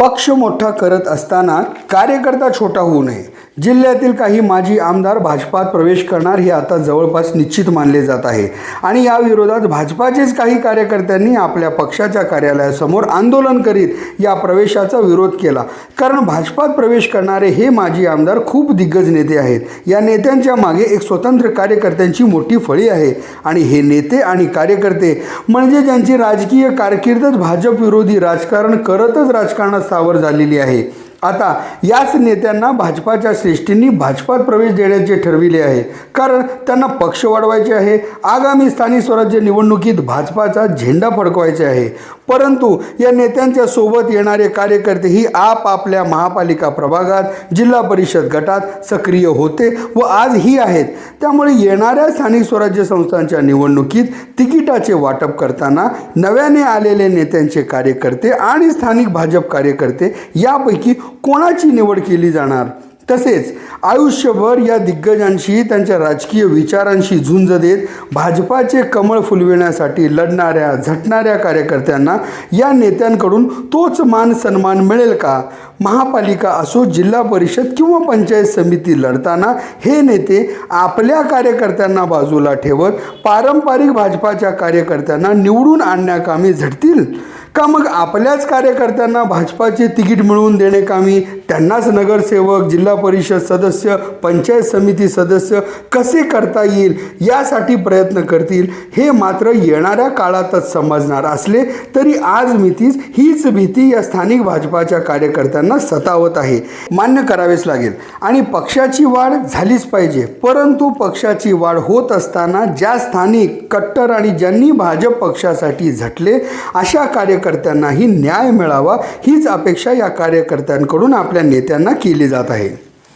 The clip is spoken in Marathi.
पक्ष मोठा करत असताना कार्यकर्ता छोटा होऊ नये. जिल्ह्यातील काही माजी आमदार भाजपात प्रवेश करणार हे आता जवळपास निश्चित मानले जात आहे. आणि या विरोधात भाजपाचेच काही कार्यकर्त्यांनी आपल्या पक्षाच्या कार्यालयासमोर आंदोलन करीत या प्रवेशाचा विरोध केला. कारण भाजपात प्रवेश करणारे हे माजी आमदार खूप दिग्गज नेते आहेत. या नेत्यांच्या मागे एक स्वतंत्र कार्यकर्त्यांची मोठी फळी आहे. आणि हे नेते आणि कार्यकर्ते म्हणजे ज्यांची राजकीय कारकीर्दच भाजप विरोधी राजकारण करतच राजकारणात स्थावर झालेली आहे. आता याच नेत्यांना भाजपाच्या श्रेष्ठींनी भाजपात प्रवेश देण्याचे ठरविले आहे. कारण त्यांना पक्ष वाढवायचे आहे. आगामी स्थानिक स्वराज्य निवडणुकीत भाजपाचा झेंडा फडकवायचे आहे. परंतु या नेत्यांच्या सोबत येणारे कार्यकर्तेही आपापल्या महापालिका प्रभागात जिल्हा परिषद गटात सक्रिय होते व आजही आहेत. त्यामुळे येणाऱ्या स्थानिक स्वराज्य संस्थांच्या निवडणुकीत तिकिटाचे वाटप करताना नव्याने आलेले नेत्यांचे कार्यकर्ते आणि स्थानिक भाजप कार्यकर्ते यापैकी कोणाची निवड केली जाणार? तसेच आयुष्यभर या दिग्गजांशी त्यांच्या राजकीय विचारांशी झुंज देत भाजपाचे कमळ फुलविण्यासाठी लढणाऱ्या झटणाऱ्या कार्यकर्त्यांना या नेत्यांकडून तोच मान सन्मान मिळेल का? महापालिका असो जिल्हा परिषद किंवा पंचायत समिती लढताना हे नेते आपल्या कार्यकर्त्यांना बाजूला ठेवत पारंपरिक भाजपाच्या कार्यकर्त्यांना निवडून आणण्याकामी झटतील? का मग आपल्याच कार्यकर्त्यांना भाजपाचे तिकीट मिळवून देणे कामी त्यांनाच नगरसेवक जिल्हा परिषद सदस्य पंचायत समिती सदस्य कसे करता येईल यासाठी प्रयत्न करतील हे मात्र येणाऱ्या काळातच समजणार असले तरी आज मितीच हीच भीती या स्थानिक भाजपाच्या कार्यकर्त्यांना सतावत आहे. मान्य करावेच लागेल. आणि पक्षाची वाढ झालीच पाहिजे. परंतु पक्षाची वाढ होत असताना ज्या स्थानिक कट्टर आणि ज्यांनी भाजप पक्षासाठी झटले अशा कार्यकर्त्यांनाही न्याय मिळावा हीच अपेक्षा या कार्यकर्त्यांकडून आपल्या आपल्या नेत्यांना केली जात आहे.